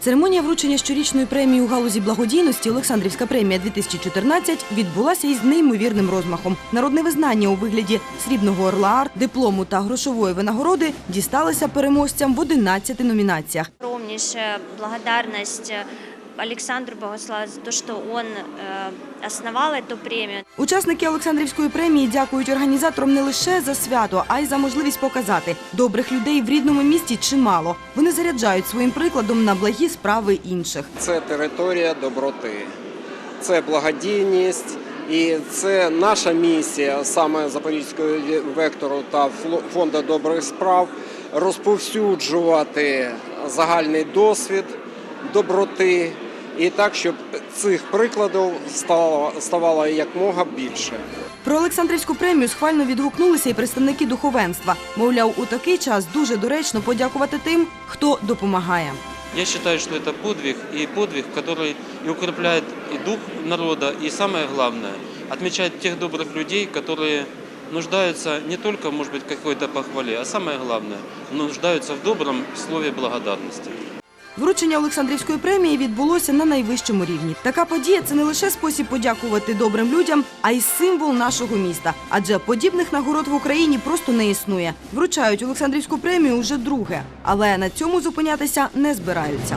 Церемонія вручення щорічної премії у галузі благодійності Олександрівська премія 2014 відбулася із неймовірним розмахом. Народне визнання у вигляді срібного орла диплому та грошової винагороди дісталися переможцям в 11 номінаціях. огромнейшая благодарность э, Александру Богославу за то, что он э, основал эту премию. Учасники Олександрівської премії дякують організаторам не лише за свято, а й за можливість показати добрих людей в рідному місті чимало. Вони заряджають своїм прикладом на благі справи інших. Це територія доброти, це благодійність і це наша місія саме Запорізького вектору та фонду добрих справ розповсюджувати загальний досвід доброти і так, щоб цих прикладів стало ставало якмога більше. Про Олександрівську премію схвально відгукнулися і представники духовенства. Мовляв, у такий час дуже доречно подякувати тим, хто допомагає. Я считаю, что это подвиг, и подвиг, который и укрепляет и дух народа, и самое главное, отмечает тех добрых людей, которые нуждаются не только, может быть, в какой-то похвале, а самое главное, нуждаются в добром слове благодарности. Вручення Олександрівської премії відбулося на найвищому рівні. Така подія це не лише спосіб подякувати добрим людям, а й символ нашого міста. Адже подібних нагород в Україні просто не існує. Вручають Олександрівську премію вже друге, але на цьому зупинятися не збираються.